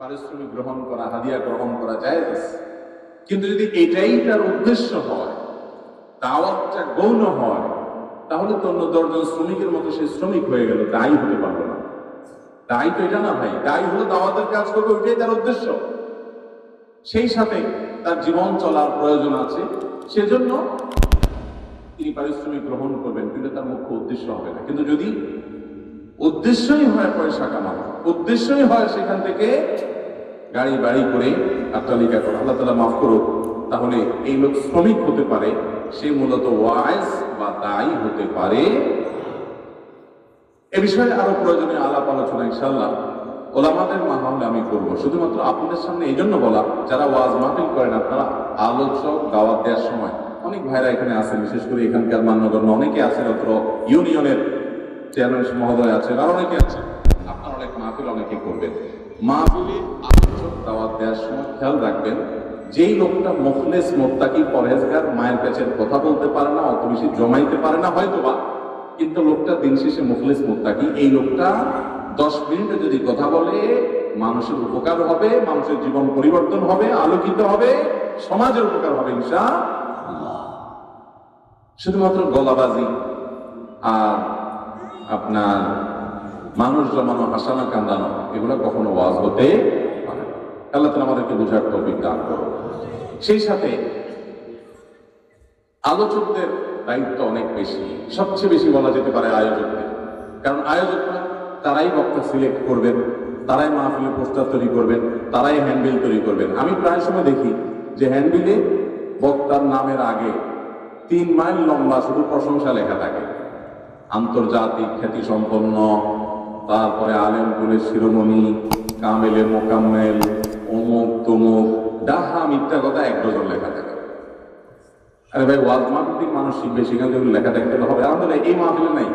পারিশ্রমিক গ্রহণ করা, হাদিয়া গ্রহণ করা যায় কিন্তু যদি এটাই তার উদ্দেশ্য হয়, দাওয়াতটা গৌণ হয়, তাহলে তো অন্য দশজন শ্রমিকের মতো সে শ্রমিক হয়ে গেল, দায়ী হতে পারল না। দায়ী তো এটা না ভাই, দায়ী হলো দাওয়াতের কাজ করবে, ওইটাই তার উদ্দেশ্য। সেই সাথে তার জীবন চলার প্রয়োজন আছে, সেজন্য তিনি পারিশ্রমিক গ্রহণ করবেন, কিন্তু তার মুখ্য উদ্দেশ্য হবে না। কিন্তু যদি উদ্দেশ্যই হয় পয়সা কামানো। উদ্দেশ্যই হয় সেখান থেকে গাড়ি বাড়ি করে আট্টালিকা করে। আল্লাহ তালা মাফ করুক, তাহলে এই লোক শ্রমিক হতে পারে, সে মূলত ওয়াইজ বা দায়ী হতে পারে। এ বিষয়ে আরও প্রয়োজনীয় আলাপ আলোচনা ইনশাল্লাহ ওলামাদের মাহলে আমি করব। শুধুমাত্র আপনাদের সামনে এই জন্য বলা, যারা ওয়াজ মাহফিল করেন আপনারা আলোচক দাওয়াত দেওয়ার সময়, অনেক ভাইরা এখানে আছেন, বিশেষ করে এখানকার মান্যগণ্য অনেকে আছেন, অত্র ইউনিয়নের চেয়ারম্যান মহোদয় আছেন, আর অনেকে আছেন। আপনারা অনেক মাহফিল অনেকে করবেন। মাহফিলে আলোচক দাওয়াত দেওয়ার সময় খেয়াল রাখবেন, যেই লোকটা মুখলেস মোত্তাকি পরহেজগার, মায়ের কাছে কথা বলতে পারে না অত বেশি জমাইতে পারে না হয়তো বা কিন্তু লোকটা দিন শেষে মুখলেস মোত্তাকি। এই লোকটা দশ মিনিটে যদি কথা বলে, মানুষের উপকার হবে, মানুষের জীবন পরিবর্তন হবে, আলোকিত হবে, সমাজের উপকার হবে ইনশা শুধুমাত্র গলাবাজি আর আপনার মানুষ জমানো হাসানো কান্দানো, এগুলো কখনো ওয়াজ হতে পারে। আল্লাহ আমাদেরকে বোঝার তৌফিক দান করো সেই সাথে আলোচকদের দায়িত্ব অনেক বেশি। সবচেয়ে বেশি বলা যেতে পারে আয়োজকদের। কারণ আয়োজকরা তারাই বক্তা সিলেক্ট করবেন, তারাই মাহফিলে প্রস্তাব তৈরি করবেন, তারাই হ্যান্ডবিল তৈরি করবেন। আমি প্রায় সময় দেখি যে হ্যান্ডবিলে বক্তার নামের আগে তিন মাইল লম্বা শুধু প্রশংসা লেখা থাকে। আন্তর্জাতিক খ্যাতি সম্পন্ন তারপরে আলেমপুরের শিরোমণি কামেলে মোকাম্মেল, অমুক তমুক, ডাহা মিথ্যা কথা এক ডজন লেখা থাকে। আরে ভাই, ওয়াজ মাহফিল মানুষ শিখবে সেখান থেকে লেখা দেখতে হবে। আমাদের এই মাহফিলে নাই।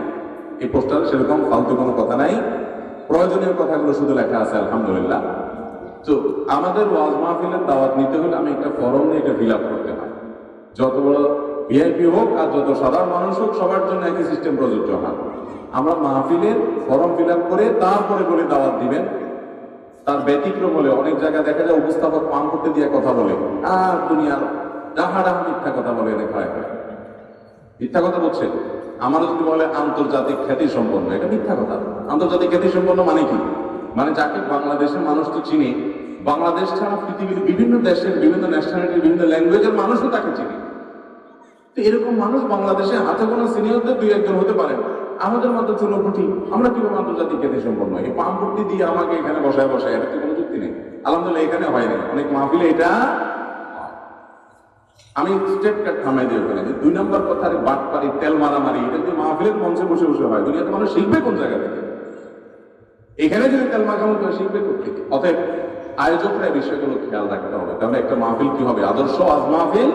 এই পোস্টার সেরকম ফালতু কোনো কথা নাই। প্রয়োজনীয় কথাগুলো শুধু লেখা আছে, আলহামদুলিল্লাহ। তো আমাদের ওয়াজ মাহফিলের দাওয়াত নিতে হলে আমি একটা ফর্ম নিয়ে এটা ফিল করতে হয়। যত বড় ভিআইপি হোক আর যত সাধারণ মানুষ হোক, সবার জন্য একই সিস্টেম প্রযোজ্য হয় আমরা মাহফিলের ফর্ম ফিল করে তারপরে বলে দাওয়াত দিবেন। তার ব্যতিক্রম হলে অনেক জায়গায় দেখা যায় উপস্থাপক পান করতে দিয়ে কথা বলে। আর দুনিয়ার ডাহা ডাহা মিথ্যা কথা বলে এনে খায় খায় মিথ্যা কথা বলছে। আমারও যদি বলে আন্তর্জাতিক খ্যাতি সম্পন্ন, এটা মিথ্যা কথা। আন্তর্জাতিক খ্যাতি সম্পন্ন মানে কি? মানে যাকে বাংলাদেশের মানুষ তো চিনি, বাংলাদেশ ছাড়া পৃথিবীর বিভিন্ন দেশের, বিভিন্ন ন্যাশনালিটির বিভিন্ন ল্যাঙ্গুয়েজের মানুষও তাকে চিনি। এরকম মানুষ বাংলাদেশে হাতে কোনো সিনিয়রদের দুই একজন হতে পারে। আমাদের মতো চুনোপুটি আমরা কীভাবে আন্তর্জাতিক খ্যাতি সম্পন্ন এই পাম্পটি দিয়ে আমাকে এখানে বসায় বসায়, এটা তো কোনো যুক্তি নেই? আলহামদুলিল্লাহ, এখানে হয়নি অনেক মাহফিলে এটা আমি স্টেপ কাট থামাই দিই ওখানে যে দুই নম্বর কথার বাটপারি তেল মারামারি, এটা যদি মাহফিলের মঞ্চে বসে বসে হয়, দুনিয়াতে মানুষ শিখবে কোন জায়গা থেকে? এখানে যদি তেল মাখানো করে শিখবে করতে অতএব আয়োজকরা এই বিষয়গুলো খেয়াল রাখতে হবে। তাহলে একটা মাহফিল কি হবে? আদর্শ আজ মাহফিল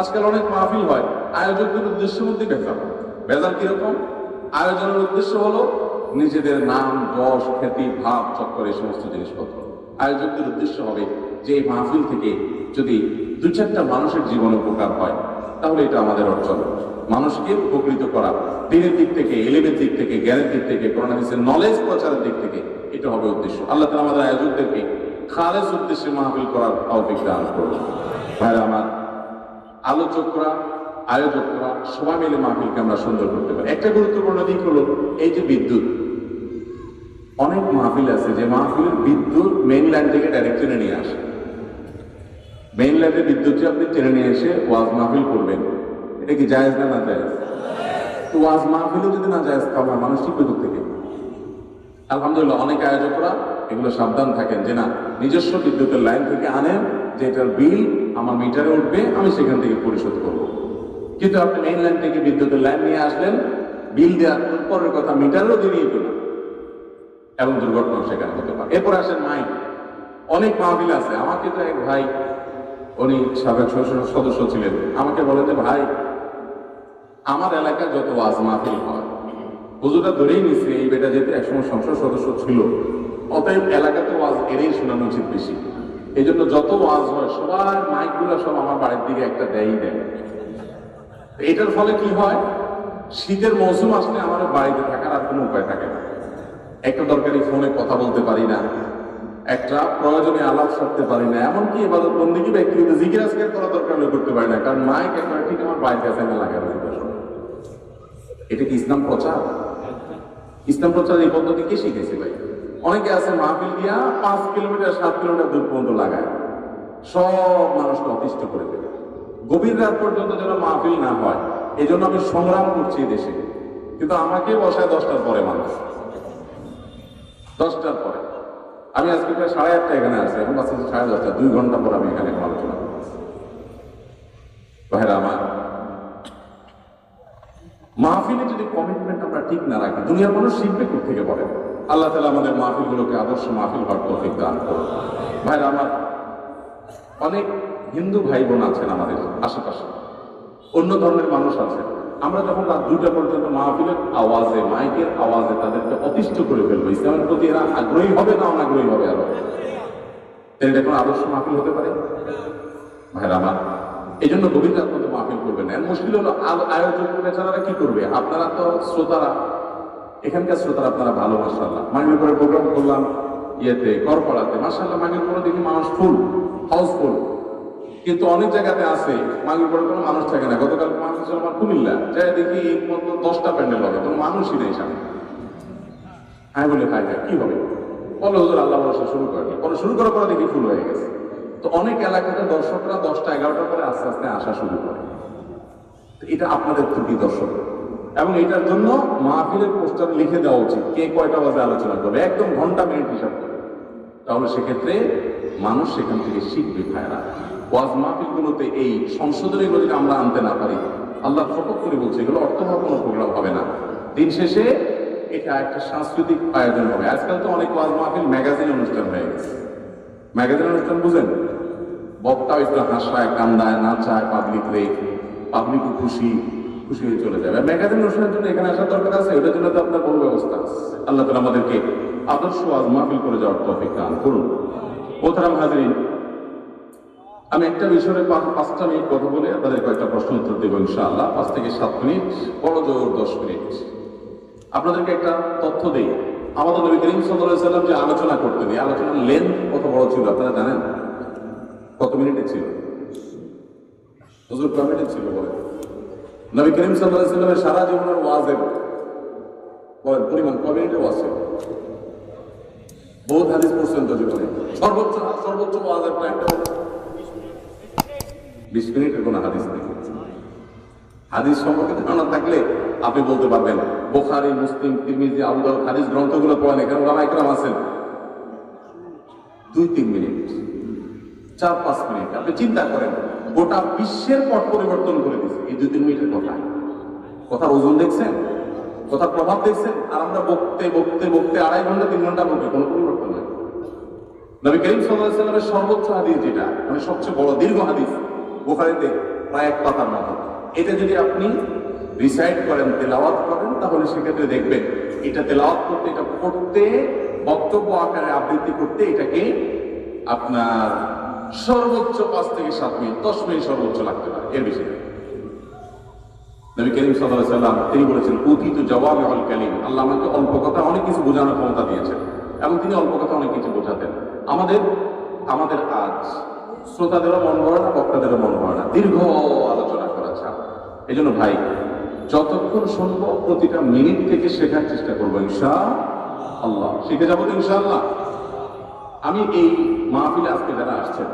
আজকাল অনেক মাহফিল হয়। আয়োজকদের উদ্দেশ্যের মধ্যে ভেজাল ভেজাল কীরকম? আয়োজনের উদ্দেশ্য হলো নিজেদের নাম, যশ, খ্যাতি, ভাব, চক্কর এই সমস্ত জিনিসপত্র। আয়োজকদের উদ্দেশ্য হবে যে এই মাহফিল থেকে যদি দু চারটা মানুষের জীবন উপকার হয়, তাহলে এটা আমাদের অর্জন। মানুষকে উপকৃত করা। দিনের দিক থেকে, এলেমের দিক থেকে, জ্ঞানের দিক থেকে করোনা নলেজ প্রচারের দিক থেকে এটা হবে উদ্দেশ্য। আল্লাহ তালা আমাদের আয়োজকদেরকে খালেজ উদ্দেশ্যে মাহফিল করার তৌফিক দান ভাইরা আমার আলোচকরা আয়োজকরা সবাই মিলে মাহফিলকে আমরা সুন্দর করতে পারি। একটা গুরুত্বপূর্ণ দিক হলো এই যে বিদ্যুৎ। অনেক মাহফিল আছে যে মাহফিলের বিদ্যুৎ মেইন লাইন থেকে ডাইরেক্ট টেনে নিয়ে আসে। মেইন বিদ্যুৎ আপনি টেনে নিয়ে এসে ওয়াজ মাহফিল করবেন, এটা কি জায়েজ না না জায়েজ? তো ওয়াজ মাহফিলও যদি না জায়েজ খাওয়া মানুষ শিখবে থেকে আলহামদুলিল্লাহ, অনেক আয়োজকরা এগুলো সাবধান থাকেন যে না, নিজস্ব বিদ্যুতের লাইন থেকে আনেন, যে এটার বিল আমার মিটারে উঠবে, আমি সেখান থেকে পরিশোধ করব। কিন্তু আপনি মেইন লাইন থেকে বিদ্যুতের লাইন নিয়ে আসলেন, বিল দেওয়ার পরের কথা, মিটারও দিয়ে না এবং দুর্ঘটনা সেখানে হতে পারে। এরপর আসেন মাইক অনেক মাহবিল আছে। আমাকে তো এক ভাই, উনি সাবেক সদস্য ছিলেন। আমাকে বলে যে, ভাই, আমার এলাকায় যত ওয়াজ মাহফিল হয় হুজুরা ধরেই নিচ্ছে এই বেটা যেহেতু একসময় সংসদ সদস্য ছিল, অতএব এলাকাতে ওয়াজ এড়েই শোনানো উচিত বেশি। এই জন্য যত ওয়াজ হয়, সবার মাইকগুলো সব আমার বাড়ির দিকে একটা দেয়ই দেয়। এটার ফলে কি হয়? শীতের মৌসুম আসলে আমার বাড়িতে থাকার আর কোনো উপায় থাকে না। একটা দরকারি ফোনে কথা বলতে পারি না, একটা প্রয়োজনে আলাপ সারতে পারি না, এমনকি এবাদত বন্দিকে ব্যক্তিগত জিকির আজকের করা দরকার হলে করতে পারি না, কারণ মাইক একবার ঠিক আমার বাড়িতে আমি লাগানো এটা কি ইসলাম প্রচার? ইসলাম প্রচার এই পদ্ধতি কে শিখেছে ভাই? অনেকে আছে মাহফিল দিয়া পাঁচ কিলোমিটার, সাত কিলোমিটার দূর পর্যন্ত লাগায়। সব মানুষকে অতিষ্ঠ করে দেবে। গভীর রাত পর্যন্ত যেন মাহফিল না হয় এই জন্য আমি সংগ্রাম করছি দেশে। কিন্তু আমাকে বসায় দশটার পরে মানুষ। দশটার পরে। আমি আজকে প্রায় সাড়ে আটটা এখানে আছি, এখন বাচ্চা সাড়ে দশটা। দুই ঘণ্টা পর আমি এখানে আলোচনা করছি। ভাইরা আমার মাহফিলে যদি কমিটমেন্ট আমরা ঠিক না রাখি, দুনিয়ার মানুষ শিখবে থেকে পড়ে আল্লাহ তালা আমাদের মাহফিলগুলোকে আদর্শ মাহফিল হওয়ার তৌফিক দান করুন। ভাইরা, আমার অনেক হিন্দু ভাই বোন আছেন আমাদের আশেপাশে। অন্য ধর্মের মানুষ আছে আমরা যখন রাত দুটা পর্যন্ত মাহফিলের আওয়াজে, মাইকের আওয়াজে তাদেরকে অতিষ্ঠ করে ফেলব, ইসলামের প্রতি এরা আগ্রহী হবে না অনাগ্রহী হবে আরও? এটা কোনো আদর্শ মাহফিল হতে পারে? ভাইরা, আমার এই জন্য গভীর রাত পর্যন্ত মাহফিল করবেন না। মুশকিল হলো আয়োজক বেচারারা কি করবে? আপনারা তো শ্রোতারা। এখানকার শ্রোতারা আপনারা ভালো মাসাল্লাহ মাগের পরে প্রোগ্রাম করলাম ইয়েতে, করপাড়াতে। মাসাল্লাহ মাগের পরে দেখি মানুষ ফুল হাউসফুল কিন্তু অনেক জায়গাতে আছে মাগের কোনো মানুষ থাকে না। গতকাল মানুষ আমার কুমিল্লা। যাই দেখি দশটা প্যান্ডেল হবে, কোনো মানুষই নেই সামনে। আমি বলি, ভাই কি হবে? বলে হুজুর, আল্লাহ শুরু করে শুরু করার পরে দেখি ফুল হয়ে গেছে। তো অনেক এলাকাতে দর্শকরা দশটা এগারোটা করে আস্তে আস্তে আসা শুরু করে। এটা আপনাদের ত্রুটি দর্শক। এবং এটার জন্য মাহফিলের পোস্টার লিখে দেওয়া উচিত, কে কয়টা বাজে আলোচনা করবে। একদম ঘণ্টা মিনিট হিসাব করে। তাহলে সেক্ষেত্রে মানুষ সেখান থেকে শিখবে ভাইরা ওয়াজ মাহফিলগুলোতে এই সংশোধনীগুলো যদি আমরা আনতে না পারি, আল্লাহ ফটক করে বলছে, এগুলো অর্থবহ কোনো প্রোগ্রাম হবে না। দিন শেষে এটা একটা সাংস্কৃতিক আয়োজন হবে। আজকাল তো অনেক ওয়াজ মাহফিল ম্যাগাজিন অনুষ্ঠান হয়ে গেছে। ম্যাগাজিন অনুষ্ঠান বুঝেন? বক্তাও একটু হাসায়, কান্দায়, নাচায় পাবলিক রে পাবলিকও খুশি খুশি হয়ে চলে যাবে ম্যাগাজিন অনুষ্ঠানের জন্য এখানে আসার দরকার আছে ওটার জন্য তো আপনার বড় ব্যবস্থা আল্লাহ তালা আমাদেরকে আদর্শ আজ মাহফিল করে যাওয়ার তফিক দান করুন। মোহতারাম হাজরিন, আমি একটা বিষয়ে পাঁচটা মিনিট কথা বলে আপনাদের কয়েকটা প্রশ্ন উত্তর দেবো ইনশাআল্লাহ। পাঁচ থেকে সাত মিনিট, বড় জোর দশ মিনিট। আপনাদেরকে একটা তথ্য দিই। আমাদের নবী করিম সাল্লাম যে আলোচনা করতেন, এই আলোচনার লেন্থ কত বড় ছিল আপনারা জানেন? কত মিনিটে ছিল? হুজুর কয় মিনিটে ছিল বলেন? নবী করিম সাল্লামের সারা জীবনের ওয়াজের বলেন, পরিমাণ মিনিটে ওয়াজ ছিল? বহুত হাদিস পড়ছেন তো জীবনে। সর্বোচ্চ সর্বোচ্চ ওয়াজের টাইমটা বিশ মিনিটের কোনো হাদিস নেই। হাদিস সম্পর্কে ধারণা থাকলে আপনি বলতে পারবেন। বোখারি, মুসলিম, তিরমিজি, আবু দাউদ হাদিস গ্রন্থগুলো পড়েন, এখানে ওলামা একরাম আছেন। দুই, তিন মিনিট। চার, পাঁচ মিনিট। আপনি চিন্তা করেন, গোটা বিশ্বের পট পরিবর্তন করে দিচ্ছে এই দুই তিন মিনিটের কথা। কথার ওজন দেখছেন? কথার প্রভাব দেখছেন? আর আমরা বকতে বকতে বকতে আড়াই ঘণ্টা, তিন ঘণ্টা বলবে কোনো পরিবর্তন নেই। নবী করিম সাল্লামের সর্বোচ্চ হাদিস যেটা মানে সবচেয়ে বড় দীর্ঘ হাদিস, বোখারিতে প্রায় এক পাতার মতো। এটা যদি আপনি রিসাইড করেন, তেলাওয়াত করেন, তাহলে সেক্ষেত্রে দেখবেন, এটা তেলাওয়াত করতে, এটা পড়তে, বক্তব্য আকারে আবৃত্তি করতে, এটাকে আপনার সর্বোচ্চ পাঁচ থেকে সাত মিনিট, দশ মিনিট সর্বোচ্চ লাগতে পারে এর বেশি নবী করিম সাল্লাম, তিনি বলেছেন অতীত জবাব হল কালিম। আল্লাহ আমাকে অল্প কথা অনেক কিছু বোঝানোর ক্ষমতা দিয়েছেন, এবং তিনি অল্প কথা অনেক কিছু বোঝাতেন। আমাদের আমাদের আজ শ্রোতাদেরও মন ভরে না, বক্তাদেরও মন ভরে না। দীর্ঘ আলোচনা করা ছাড় এই জন্য ভাই, যতক্ষণ শুনব, প্রতিটা মিনিট থেকে শেখার চেষ্টা করব ইনশা আল্লাহ শিখে যাব তো ইনশাআল্লাহ। আমি এই মাহফিলে আজকে যারা আসছেন